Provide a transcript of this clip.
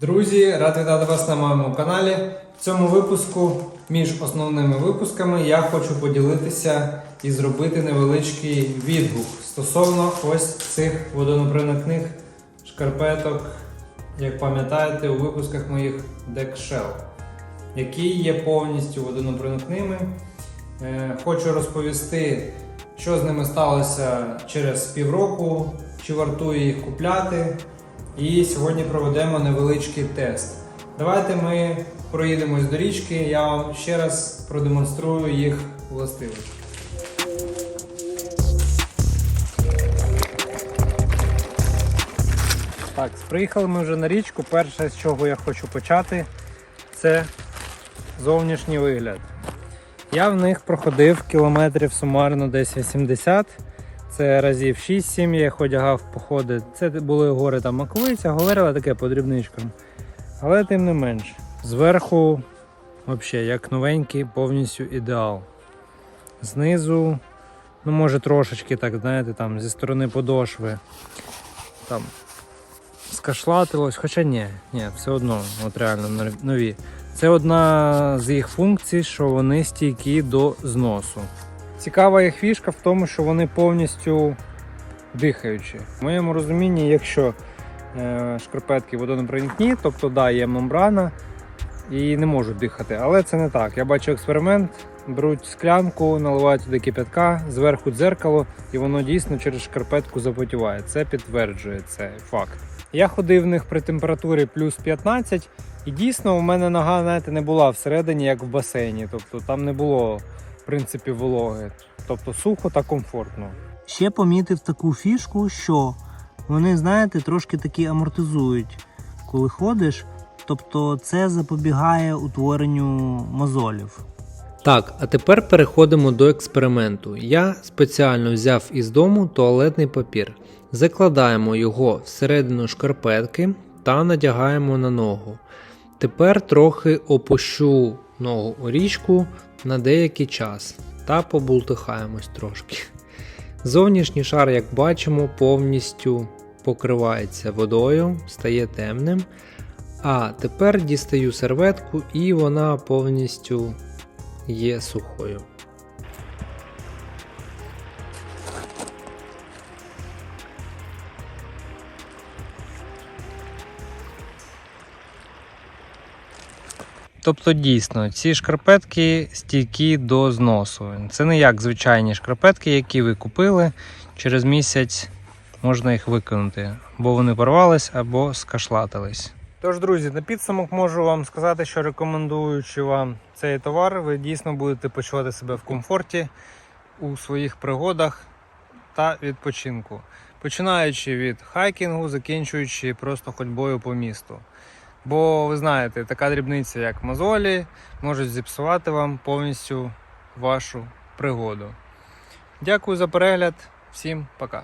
Друзі, радий вітати вас на моєму каналі. В цьому випуску, між основними випусками, я хочу поділитися і зробити невеличкий відгук стосовно ось цих водонепроникних шкарпеток, як пам'ятаєте, у випусках моїх Shell, які є повністю водонепроникними. Е, Хочу розповісти, що з ними сталося через півроку, чи вартує їх купляти. І сьогодні проведемо невеличкий тест. Давайте ми проїдемось до річки, я вам ще раз продемонструю їх властивості. Так, приїхали ми вже на річку. Перше, з чого я хочу почати, це зовнішній вигляд. Я в них проходив кілометрів сумарно десь 80. Це разів 6-7 я їх одягав походи. Це були гори там Маковиця, говорила таке по дрібничкам. Але тим не менш, зверху, взагалі, як новенький, повністю ідеал. Знизу, ну може трошечки, так, знаєте, там зі сторони подошви. Там скашлатилось, хоча ні, ні, все одно, от реально нові. Це одна з їх функцій, що вони стійкі до зносу. Цікава їх фішка в тому, що вони повністю дихаючі. В моєму розумінні, якщо е, шкарпетки водонепроникні, тобто да, є мембрана і не можуть дихати. Але це не так. Я бачу експеримент, беруть склянку, наливають туди кипятка, зверху дзеркало, і воно дійсно через шкарпетку запотіває. Це підтверджує цей факт. Я ходив в них при температурі плюс 15, і дійсно у мене нога знаєте, не була всередині, як в басейні. Тобто там не було в принципі вологи. Тобто сухо та комфортно. Ще помітив таку фішку, що вони, знаєте, трошки такі амортизують, коли ходиш. Тобто це запобігає утворенню мозолів. Так, а тепер переходимо до експерименту. Я спеціально взяв із дому туалетний папір. Закладаємо його всередину шкарпетки та надягаємо на ногу. Тепер трохи опущу ногу у річку на деякий час та побултихаємось трошки. Зовнішній шар, як бачимо, повністю покривається водою, стає темним. А тепер дістаю серветку і вона повністю є сухою. Тобто, дійсно, ці шкарпетки стійкі до зносу. Це не як звичайні шкарпетки, які ви купили. Через місяць можна їх викинути, бо вони порвались або скашлатились. Тож, друзі, на підсумок можу вам сказати, що рекомендуючи вам цей товар, ви дійсно будете почувати себе в комфорті у своїх пригодах та відпочинку. Починаючи від хайкінгу, закінчуючи просто ходьбою по місту. Бо ви знаєте, така дрібниця, як мозолі, можуть зіпсувати вам повністю вашу пригоду. Дякую за перегляд, всім пока.